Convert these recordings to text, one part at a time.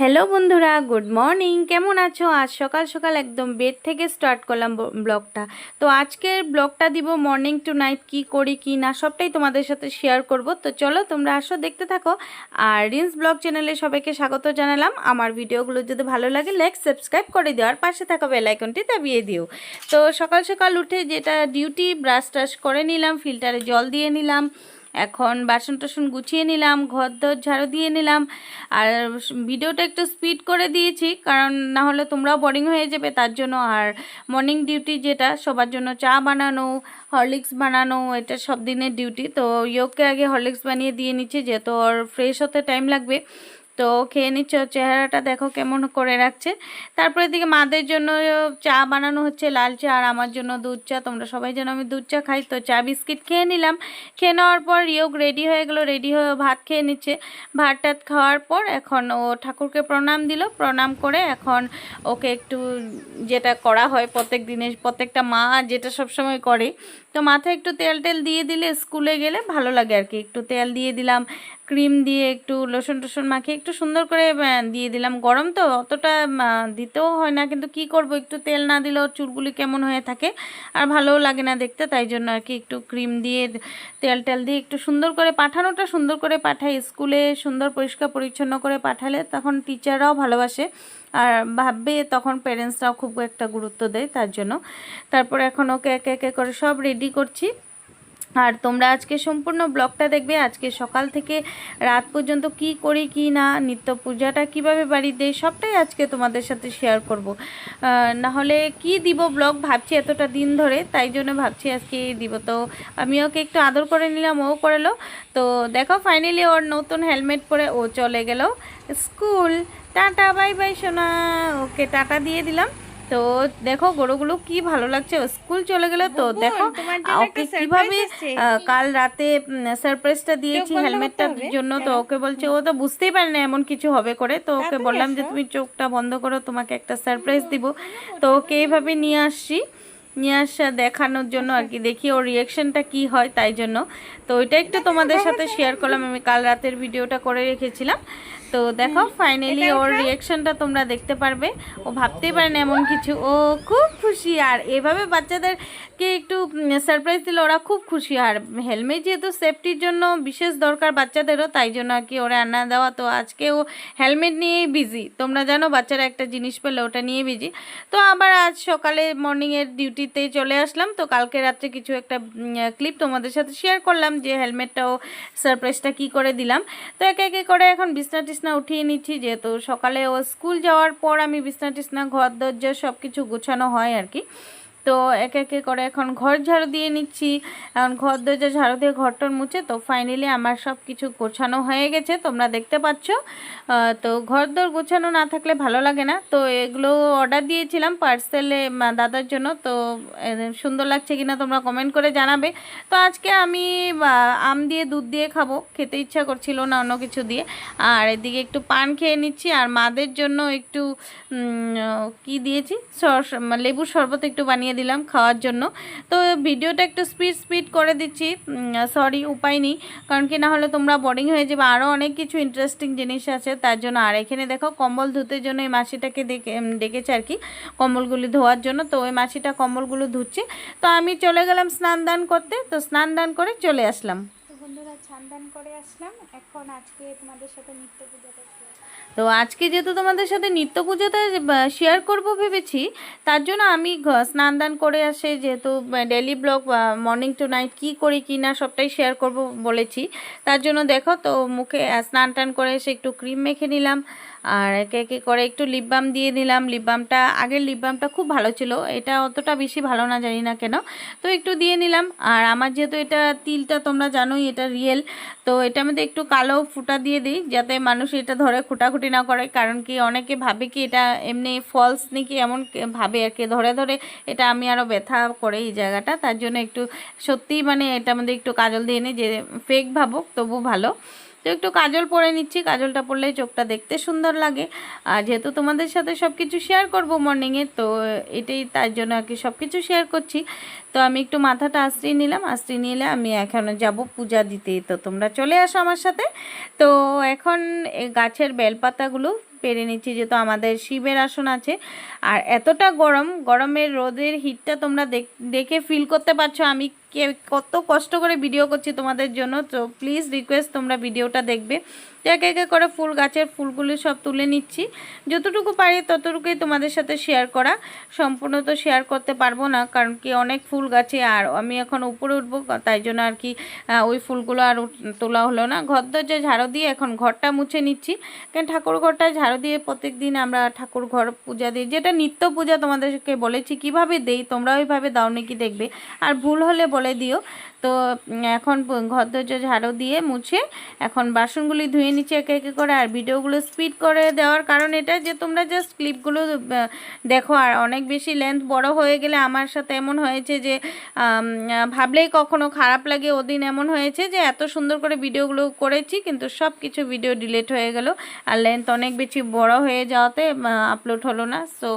Hello বন্ধুরা, good morning. কেমন আছো? আজ সকাল সকাল একদম বেড থেকে স্টার্ট করলাম ব্লগটা। তো আজকের ব্লগটা দিব মর্নিং টু নাইট, কি করি, কি না, সবটাই তোমাদের সাথে শেয়ার করব। তো চলো তোমরা আসো, দেখতে থাকো। আর রিন্স ব্লগ চ্যানেলে সবাইকে স্বাগত জানালাম। আমার ভিডিওগুলো যদি ভালো লাগে, লাইক, সাবস্ক্রাইব করে দিও। আর পাশে থাকা বেল আইকনটি দাবিয়ে দিও। তো সকাল সকাল উঠে যেটা ডিউটি, ব্রাশ টাশ করে নিলাম, ফিল্টারে জল দিয়ে নিলাম। এখন বাসন টাসন গুছিয়ে নিলাম, ঘর দর ঝাড়ু দিয়ে নিলাম। আর ভিডিওটা একটু স্পিড করে দিয়েছি, কারণ না হলে তোমরাও বোরিং হয়ে যাবে। তার জন্য আর মর্নিং ডিউটি যেটা, সবার জন্য চা বানানো হরলিক্স বানানো, এটা সব দিনের ডিউটি তো ইয়োগকে আগে হরলিক্স বানিয়ে দিয়ে নিচ্ছি, যেহেতু ওর ফ্রেশ হতে টাইম লাগবে। তো খেয়ে নিচ্ছে, চেহারাটা দেখো কেমন করে রাখছে। তারপরে এদিকে মাদের জন্য চা বানানো হচ্ছে, লাল চা আর আমার জন্য দুধ চা। তোমরা সবাই যেন আমি দুধ চা খাই, তো চা বিস্কিট খেয়ে নিলাম। খেয়ে নেওয়ার পর ইয়োগ রেডি হয়ে গেলো, রেডি হয়ে ভাত খেয়ে নিচ্ছে। ভাত টাত খাওয়ার পর এখন ও ঠাকুরকে প্রণাম দিল। প্রণাম করে এখন ওকে একটু যেটা করা হয় প্রত্যেক দিনে, প্রত্যেকটা মা যেটা সবসময় করে তো মাথায় একটু তেল টেল দিয়ে দিলে স্কুলে গেলে ভালো লাগে আর কি। একটু তেল দিয়ে দিলাম, ক্রিম দিয়ে একটু লোশন টোশন মাখিয়ে একটু সুন্দর করে দিয়ে দিলাম। গরম তো অতটা দিতেও হয় না, কিন্তু কি করব? একটু তেল না দিলেও চুলগুলি কেমন হয়ে থাকে আর ভালোও লাগে না দেখতে, তাই জন্য আর কি একটু ক্রিম দিয়ে তেল টেল দিয়ে একটু সুন্দর করে পাঠানোটা সুন্দর করে পাঠাই। স্কুলে সুন্দর পরিষ্কার পরিচ্ছন্ন করে পাঠালে তখন টিচাররাও ভালোবাসে। আর ভাববে তখন প্যারেন্টসরাও খুব একটা গুরুত্ব দেয় তার জন্য। তারপর এখন ওকে একে একে করে সব রেডি করছি। আর তোমরা আজকে সম্পূর্ণ ব্লগটা দেখবে, আজকে সকাল থেকে রাত পর্যন্ত কি করি, কি না, নিত্য পূজাটা কীভাবে বাড়ি দেয় সবটাই আজকে তোমাদের সাথে শেয়ার করব। না হলে কি দিব ব্লগ ভাবছি এতটা দিন ধরে, তাই জন্য ভাবছি আজকে দিব। তো আমি ওকে একটু আদর করে নিলাম, ও করালো। তো দেখো ফাইনালি ওর নতুন হেলমেট পরে ও চলে গেল স্কুল টাটা বাই বাই সোনা। ওকে টাটা দিয়ে দিলাম। তো দেখো গরুগুলো কি ভালো লাগছে স্কুল চলে গেলে তো দেখো ওকে কীভাবে কাল রাতে সারপ্রাইজটা দিয়েছি হেলমেটটার জন্য তো ওকে বলছে ও তো বুঝতেই পারে না এমন কিছু হবে করে। তো ওকে বললাম যে তুমি চোখটা বন্ধ করো তোমাকে একটা সারপ্রাইজ দিব। তো ওকে এইভাবে নিয়ে আসছি। নিয়ে আসা দেখানোর জন্য আর কি দেখি ওর রিয়াকশনটা কি হয় তাই জন্য। তো ওইটা একটু তোমাদের সাথে শেয়ার করলাম আমি কাল রাতের ভিডিওটা করে রেখেছিলাম। তো দেখো ফাইনালি ওর রিয়াকশনটা তোমরা দেখতে পারবে। ও ভাবতেই পারে না এমন কিছু। ও খুব খুশি। আর এভাবে বাচ্চাদেরকে একটু সারপ্রাইজ দিলে ওরা খুব খুশি। আর হেলমেট যেহেতু সেফটির জন্য বিশেষ দরকার বাচ্চাদেরও, তাই জন্য আর কি ওরা আনা দেওয়া। তো আজকে ও হেলমেট নিয়েই বিজি তোমরা জানো বাচ্চারা একটা জিনিস পেলে ওটা নিয়ে বিজি তো আবার আজ সকালে মর্নিংয়ের ডিউটিতে চলে আসলাম। তো কালকে রাত্রে কিছু একটা ক্লিপ তোমাদের সাথে শেয়ার করলাম যে হেলমেটটাও সারপ্রাইজটা কি করে দিলাম। তো একে একে করে এখন বিছনা টিছনা উঠিয়ে নিচ্ছি। যেহেতু সকালে ও স্কুল যাওয়ার পর আমি বিছনা টিছনা ঘর দরজা সব কিছু গোছানো হয় আর কি। তো একে একে করে এখন ঘর ঝাড়ু দিয়ে নিচ্ছি। এখন ঘর দরজা ঝাড়ু দিয়ে ঘরটর মুছে, তো ফাইনালি আমার সব কিছু গোছানো হয়ে গেছে, তোমরা দেখতে পাচ্ছ। তো ঘর দর গোছানো না থাকলে ভালো লাগে না। তো এগুলো অর্ডার দিয়েছিলাম পার্সেলে দাদার জন্য, তো সুন্দর লাগছে কিনা তোমরা কমেন্ট করে জানাবে। তো আজকে আমি আম দিয়ে, দুধ দিয়ে খাব, খেতে ইচ্ছা করছিল না অন্য কিছু দিয়ে। আর এদিকে একটু পান খেয়ে নিচ্ছি, আর মাদের জন্য একটু কি দিয়েছি? সর- লেবুর শরবত একটু বানিয়ে দিলাম খাওয়ার জন্য। তো ভিডিওটা একটু স্পিড স্পিড করে দিচ্ছি। সরি উপায় নেই। কারণ কি না হলে তোমরা বোরিং হয়ে যাবে। আরও অনেক কিছু ইন্টারেস্টিং জিনিস আছে। তার জন্য আর এখানে দেখো কম্বল ধুতে জন্য এই মাসিটাকে ডেকে ডেকেছে আর কি কম্বলগুলি ধোয়ার জন্য। তো ওই মাসিটা কম্বলগুলো ধুচ্ছে। তো আমি চলে গেলাম স্নান দান করতে। তো স্নান দান করে চলে আসলাম। করে আসলাম। এখন আজকে তোমাদের সাথে নিত্য পূজাটা তো আজকে যেহেতু তোমাদের সাথে নিত্য পুজোটা শেয়ার করব ভেবেছি, তার জন্য আমি স্নান দান করে আসে যেহেতু daily vlog morning to night কী করি কি না সবটাই শেয়ার করব বলেছি। তার জন্য দেখো তো মুখে স্নান টান করে এসে একটু ক্রিম মেখে নিলাম। আর একে একে করে একটু লিপ বাম দিয়ে দিলাম। লিপ বামটা আগের লিপ বামটা খুব ভালো ছিল। এটা অতটা বেশি ভালো না, জানি না কেন। তো একটু দিয়ে নিলাম। আর আমার যেহেতু এটা তিলটা তোমরা জানোই, এটা রিয়েল তো এটার মধ্যে একটু কালো ফুটা দিয়ে দিই, যাতে মানুষ এটা ধরে খুঁটাখুটি না করে। কারণ কি, অনেকে ভাবে কি এটা এমনি ফলস নাকি এমন ভাবে আর কি। ধরে ধরে এটা আমি আরও ব্যথা করে এই জায়গাটা। তার জন্য একটু সত্যিই মানে এটার মধ্যে একটু কাজল দিয়ে নিই যে ফেক ভাবুক, তবু ভালো। তো একটু কাজল পরে নিচ্ছি। কাজলটা পরলে চোখটা দেখতে সুন্দর লাগে। আর যেহেতু তোমাদের সাথে সব কিছু শেয়ার করব মর্নিংয়ে তো এটাই তার জন্য আর কি সব কিছু শেয়ার করছি। তো আমি একটু মাথাটা আশ্রিয়ে নিলাম। আশ্রিয়ে নিলে আমি এখন যাব পূজা দিতে। তো তোমরা চলে আসো আমার সাথে। তো এখন গাছের বেলপাতাগুলো পেরে নিচ্ছি, যেহেতু আমাদের শিবের আসন আছে। আর এতটা গরম, গরমের রোদের হিটটা তোমরা দেখ- ফিল করতে পারছ। আমি কে কত কষ্ট করে ভিডিও করছি তোমাদের জন্য, তো প্লিজ রিকোয়েস্ট তোমরা ভিডিওটা দেখবে। তো একে একে করে ফুল গাছের ফুলগুলি সব তুলে নিচ্ছি। যতটুকু পারি ততটুকুই তোমাদের সাথে শেয়ার করা। সম্পূর্ণ তো শেয়ার করতে পারব না, কারণ কি অনেক ফুল গাছে আর আমি এখন উপরে উঠবো, তাই জন্য আর কি ওই ফুলগুলো আর তোলা হলো না। ঘর দরজা ঝাড়ু দিয়ে এখন ঘরটা মুছে নিচ্ছি। কারণ ঠাকুর ঘরটা ঝাড়ু দিয়ে প্রত্যেক দিন আমরা ঠাকুর ঘর পূজা দিই। যেটা নিত্য পূজা তোমাদেরকে বলেছি, কীভাবে দেই তোমরা ওইভাবে দাও নাকি দেখবে। আর ভুল হলে বলে দিও। তো এখন প- ঘর দরজা ঝাড়ু দিয়ে মুছে এখন বাসনগুলি ধুয়ে নিচ্ছি একে একে করে আর ভিডিওগুলো স্পিড করে দেওয়ার কারণ এটা যে তোমরা জাস্ট ক্লিপগুলো দেখো আর অনেক বেশি লেন্থ বড় হয়ে গেলে আমার সাথে এমন হয়েছে যে ভাবলেই কখনো খারাপ লাগে। ওদিন এমন হয়েছে যে এত সুন্দর করে ভিডিওগুলো করেছি কিন্তু সব কিছু ভিডিও ডিলিট হয়ে গেল আর লেন্থ অনেক বেশি বড় হয়ে যাওয়াতে আপলোড হলো না। সো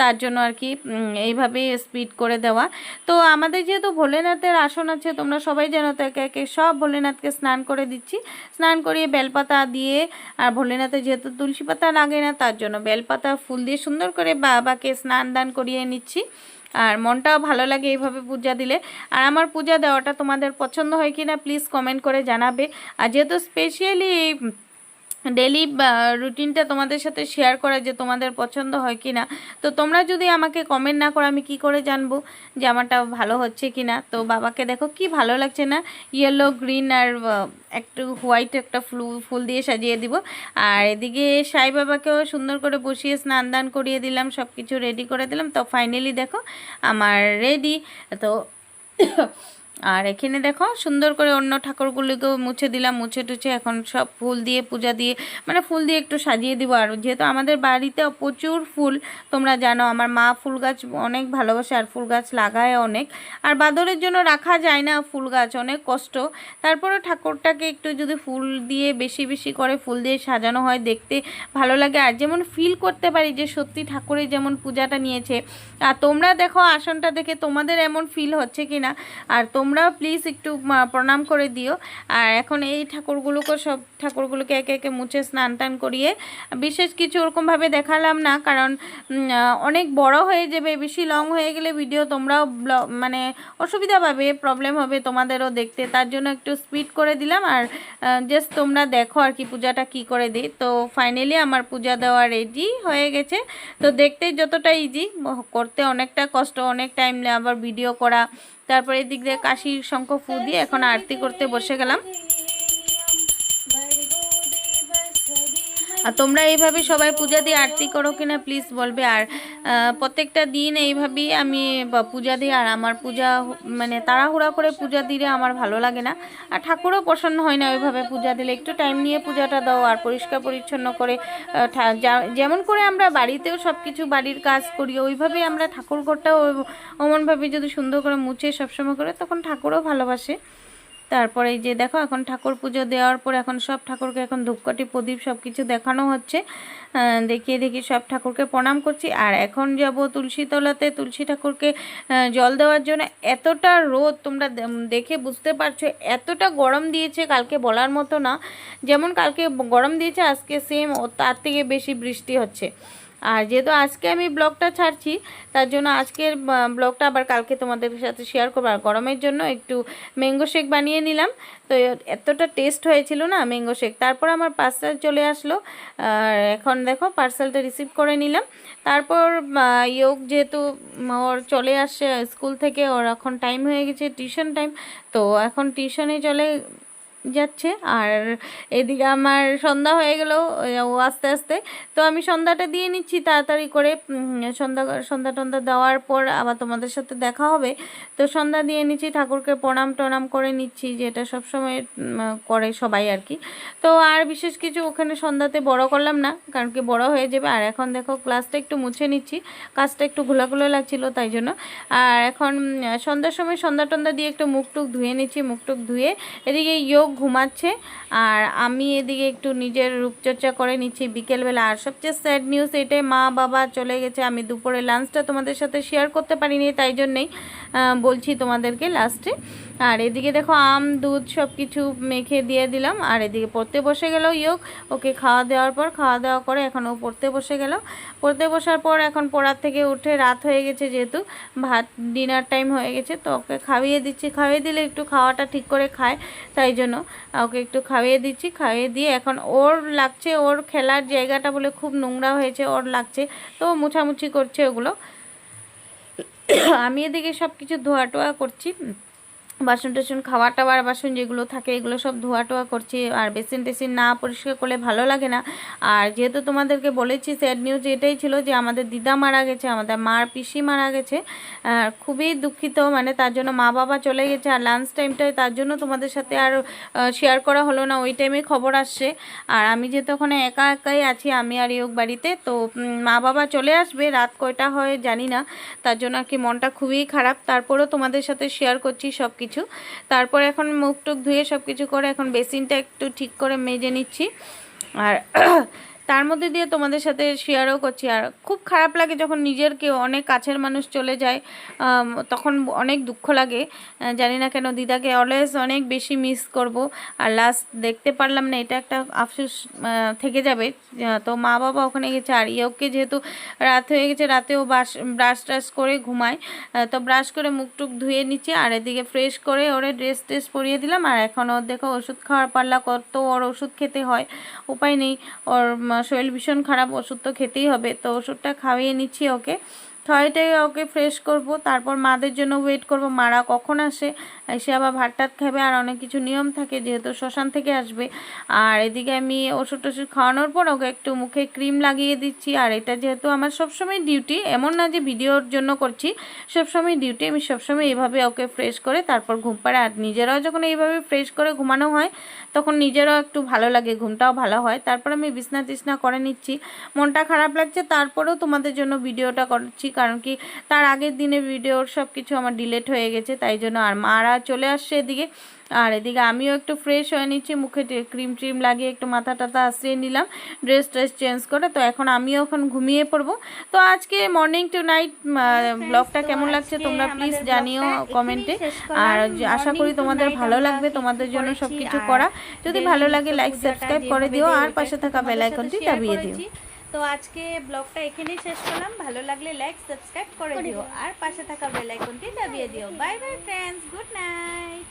তার জন্য আর কি এইভাবেই স্পিড করে দেওয়া। তো আমাদের যেহেতু ভোলেনাথের আসন আছে তোমরা সবাই যেন তো একে একে সব ভোলেনাথকে স্নান করে দিচ্ছি। স্নান করিয়ে বেলপাতা দিয়ে, আর ভোলেনাথে যেহেতু তুলসী পাতা লাগে না, তার জন্য বেলপাতা, ফুল দিয়ে সুন্দর করে বাবাকে স্নান দান করিয়ে নিচ্ছি। আর মনটাও ভালো লাগে এইভাবে পূজা দিলে। আর আমার পূজা দেওয়াটা তোমাদের পছন্দ হয় কি না প্লিজ কমেন্ট করে জানাবে। আর যেহেতু স্পেশালি এই ডেলি রুটিনটা তোমাদের সাথে শেয়ার করা যে তোমাদের পছন্দ হয় কি না তো তোমরা যদি আমাকে কমেন্ট না করো, আমি কি করে জানব যে আমারটা ভালো হচ্ছে কি না তো বাবাকে দেখো কি ভালো লাগছে না? ইয়েলো গ্রিন আর একটু হোয়াইট একটা ফ্লু, ফুল দিয়ে সাজিয়ে দিব। আর এদিকে সাই বাবাকেও সুন্দর করে বসিয়ে স্নান দান করিয়ে দিলাম সব কিছু রেডি করে দিলাম। তো ফাইনালি দেখো, আমার রেডি তো আর এখানে দেখো সুন্দর করে অন্য ঠাকুরগুলিকেও মুছে দিলাম, মুছে টুছে এখন সব ফুল দিয়ে পূজা দিয়ে মানে ফুল দিয়ে একটু সাজিয়ে দিব। আর যেহেতু আমাদের বাড়িতে প্রচুর ফুল, তোমরা জানো আমার মা ফুল গাছ অনেক ভালোবাসে আর ফুল গাছ লাগায় অনেক। আর বাদরের জন্য রাখা যায় না ফুল গাছ, অনেক কষ্ট। তারপরে ঠাকুরটাকে একটু যদি ফুল দিয়ে বেশি বেশি করে ফুল দিয়ে সাজানো হয় দেখতে ভালো লাগে। আর যেমন ফিল করতে পারি যে সত্যি ঠাকুরের যেমন পূজাটা নিয়েছে। আর তোমরা দেখো আসনটা দেখে তোমাদের এমন ফিল হচ্ছে কি না আর তোমরাও প্লিজ একটু প্রণাম করে দিও। আর এখন এই ঠাকুরগুলোকে সব ঠাকুরগুলোকে একে একে মুছে স্নান টান করিয়ে বিশেষ কিছু ওরকমভাবে দেখালাম না, কারণ অনেক বড় হয়ে যাবে, বেশি লং হয়ে গেলে ভিডিও তোমরাও মানে অসুবিধা পাবে প্রবলেম হবে তোমাদেরও দেখতে। তার জন্য একটু স্পিড করে দিলাম আর জাস্ট তোমরা দেখো আর কি পূজাটা কি করে দিই তো ফাইনালি আমার পূজা দেওয়া রেডি হয়ে গেছে। তো দেখতে যতটা ইজি করতে অনেকটা কষ্ট, অনেক টাইম আবার ভিডিও করা তারপরে এদিক দিয়ে কাশি শঙ্খ ফু দিয়ে এখন আরতি করতে বসে গেলাম। আর তোমরা এইভাবে সবাই পূজা দিয়ে আরতি করো কিনা প্লিজ বলবে। আর প্রত্যেকটা দিন এইভাবেই আমি পূজা দিই আর আমার পূজা মানে তাড়াহুড়া করে পূজা দিলে আমার ভালো লাগে না। আর ঠাকুরও প্রসন্ন হয় না ওইভাবে পূজা দিলে। একটু টাইম নিয়ে পূজাটা দাও আর পরিষ্কার পরিচ্ছন্ন করে যেমন করে আমরা বাড়িতেও সব কিছু বাড়ির কাজ করি, ওইভাবেই আমরা ঠাকুর ঘরটাও অমনভাবে যদি সুন্দর করে মুছে সবসময় করে, তখন ঠাকুরও ভালোবাসে। তারপরে এই যে দেখো, এখন ঠাকুর পুজো দেওয়ার পর এখন সব ঠাকুরকে এখন ধূপকাঠি, প্রদীপ সব কিছু দেখানো হচ্ছে। দেখিয়ে দেখি সব ঠাকুরকে প্রণাম করছি। আর এখন যাব তুলসী তলাতে তুলসী ঠাকুরকে জল দেওয়ার জন্য। এতটা রোদ, তোমরা দেখে বুঝতে পারছ, এতটা গরম দিয়েছে কালকে বলার মতো না। যেমন কালকে গরম দিয়েছে, আজকে সেম তার থেকে বেশি বৃষ্টি হচ্ছে। আর যেহেতু আজকে আমি ব্লগটা ছাড়ছি, তার জন্য আজকের ব্লগটা আবার কালকে তোমাদের সাথে শেয়ার করব। আর গরমের জন্য একটু ম্যাঙ্গো শেক বানিয়ে নিলাম। তো এতটা টেস্ট হয়েছিল না ম্যাঙ্গো শেক তারপর আমার পার্সেল চলে আসলো। আর এখন দেখো পার্সেলটা রিসিভ করে নিলাম। তারপর ইয়োগ যেহেতু ওর চলে আসছে স্কুল থেকে, ওর এখন টাইম হয়ে গেছে টিউশন টাইম তো এখন টিউশনে চলে যাচ্ছে। আর এদিকে আমার সন্ধ্যা হয়ে গেল ও আস্তে আস্তে। তো আমি সন্ধ্যাটা দিয়ে নিচ্ছি তাড়াতাড়ি করে। সন্ধ্যা সন্ধ্যা টন্ধ্যা দেওয়ার পর আবার তোমাদের সাথে দেখা হবে। তো সন্ধ্যা দিয়ে নিচ্ছি ঠাকুরকে প্রণাম টনাম করে নিচ্ছি যেটা সবসময় উম, করে সবাই আর কি। তো আর বিশেষ কিছু ওখানে সন্ধ্যাতে বড় করলাম না কারণ কি বড় হয়ে যাবে। আর এখন দেখো ক্লাসটা একটু মুছে নিচ্ছি। কাজটা একটু ঘোলাঘুলো লাগছিল তাই জন্য। আর এখন সন্ধ্যার সময় সন্ধ্যা টন্ধা দিয়ে একটু মুখ টুক ধুয়ে নিচ্ছি মুখ টুক ধুয়ে। এদিকে যোগ ঘুমাচ্ছে। আর আমি এদিকে একটু নিজের রূপচর্চা করে নিচ্ছি। বিকেলবেলা, আর সবচেয়ে স্যাড নিউজ এটাই, মা বাবা চলে গেছে। আমি দুপুরে লাঞ্চটা তোমাদের সাথে শেয়ার করতে পারিনি, তাই জন্যেই বলছি তোমাদেরকে লাস্টে আর এদিকে দেখো আম, দুধ সব কিছু মেখে দিয়ে দিলাম। আর এদিকে পড়তে বসে গেল ইয়োগ। ওকে খাওয়া দেওয়ার পর, খাওয়া দাওয়া করে এখন ও পড়তে বসে গেল। পড়তে বসার পর এখন পড়ার থেকে উঠে রাত হয়ে গেছে যেহেতু, ভাত ডিনার টাইম হয়ে গেছে, তো ওকে খাইয়ে দিচ্ছি। খাইয়ে দিলে একটু খাওয়াটা ঠিক করে খায়, তাই জন্য ওকে একটু খাইয়ে দিচ্ছি। খাইয়ে দিয়ে এখন ওর লাগছে, ওর খেলার জায়গাটা বলে খুব নোংরা হয়েছে, ওর লাগছে। তো মুছামুছি করছে ওগুলো। আমি এদিকে সব কিছু ধোয়া টোয়া করছি। বাসন টাসন খাওয়া টাওয়ার বাসন যেগুলো থাকে, এগুলো সব ধোয়া টোয়া করছি। আর বেসিন টেসিন না পরিষ্কার করলে ভালো লাগে না। আর যেহেতু তোমাদেরকে বলেছি স্যাড নিউজ এটাই ছিল যে, আমাদের দিদা মারা গেছে, আমাদের মার পিসি মারা গেছে। আর খুবই দুঃখিত মানে তার জন্য মা বাবা চলে গেছে। আর লাঞ্চ টাইমটায় তার জন্য তোমাদের সাথে আর শেয়ার করা হলো না। ওই টাইমে খবর আসছে। আর আমি যেহেতু ওখানে একা একাই আছি, আমি আর ইয়োগ বাড়িতে, তো মা বাবা চলে আসবে। রাত কয়টা হয় জানি না। তার জন্য আর কি মনটা খুবই খারাপ। তারপরেও তোমাদের সাথে শেয়ার করছি সব কিছু তারপর এখন মুখ টুক ধুয়ে সব কিছু করে এখন বেসিনটা একটু ঠিক করে মেজে নিচ্ছি। আর তার মধ্যে দিয়ে তোমাদের সাথে শেয়ারও করছি। আর খুব খারাপ লাগে যখন নিজের কেউ অনেক কাছের মানুষ চলে যায় তখন অনেক দুঃখ লাগে। জানি না কেন দিদাকে অলওয়েজ অনেক বেশি মিস করব। আর লাস্ট দেখতে পারলাম না, এটা একটা আফসোস থেকে যাবে। তো মা বাবা ওখানে গেছে, আর ইয়োকে যেহেতু রাত হয়ে গেছে রাতেও বাস ব্রাশ ট্রাশ করে ঘুমায়। তো ব্রাশ করে মুখ টুক ধুয়ে নিচ্ছে, আর এদিকে ফ্রেশ করে ওরে ড্রেস ট্রেস পরিয়ে দিলাম। আর এখন ওর দেখো ওষুধ খাওয়ার পারলা কত ওর ওষুধ খেতে হয়, উপায় নেই। ওর শরীর ভীষণ খারাপ, ওষুধ তো খেতেই হবে। তো ওষুধটা খাওয়িয়ে নিচ্ছি ওকে। খাওয়াইটাই ওকে ফ্রেশ করব, তারপর মাদের জন্য ওয়েট করব, মারা কখন আসে এসে আবার ভাত টাত খাবে আর অনেক কিছু নিয়ম থাকে, যেহেতু শ্মশান থেকে আসবে। আর এদিকে আমি ওষুধ টষুধ খাওয়ানোর পর ওকে একটু মুখে ক্রিম লাগিয়ে দিচ্ছি। আর এটা যেহেতু আমার সবসময় ডিউটি, এমন না যে ভিডিওর জন্য করছি, সবসময় ডিউটি। আমি সবসময় এইভাবে ওকে ফ্রেশ করে তারপর ঘুম পাড়ে, আর নিজেরাও যখন এইভাবে ফ্রেশ করে ঘুমানো হয়, তখন নিজেরও একটু ভালো লাগে, ঘুমটাও ভালো হয়। তারপর আমি বিছনা টিছনা করে নিচ্ছি। মনটা খারাপ লাগছে, তারপরেও তোমাদের জন্য ভিডিওটা করছি, কারণ কি তার আগের দিনে ভিডিওর সব কিছু আমার ডিলেট হয়ে গেছে, তাই জন্য আর মারা চলে আসছে এদিকে। আর এদিকে আমিও একটু ফ্রেশ হয়ে নিচ্ছি মুখে ক্রিম ট্রিম লাগিয়ে একটু মাথা টাথা আসিয়ে নিলাম ড্রেস ট্রেস চেঞ্জ করে। তো এখন আমিও এখন ঘুমিয়ে পড়ব। তো আজকে মর্নিং টু নাইট ব্লগটা কেমন লাগছে তোমরা প্লিজ জানিও কমেন্টে আর আশা করি তোমাদের ভালো লাগবে তোমাদের জন্য সব কিছু করা। যদি ভালো লাগে লাইক সাবস্ক্রাইব করে দিও আর পাশে থাকা বেল আইকনটি দাবিয়ে দিও। তো আজকে ব্লগটা এখানেই শেষ করলাম। ভালো লাগলে লাইক সাবস্ক্রাইব করে দিও। আর পাশে থাকা বেল আইকনটি দাবিয়ে দিও। Bye bye friends good night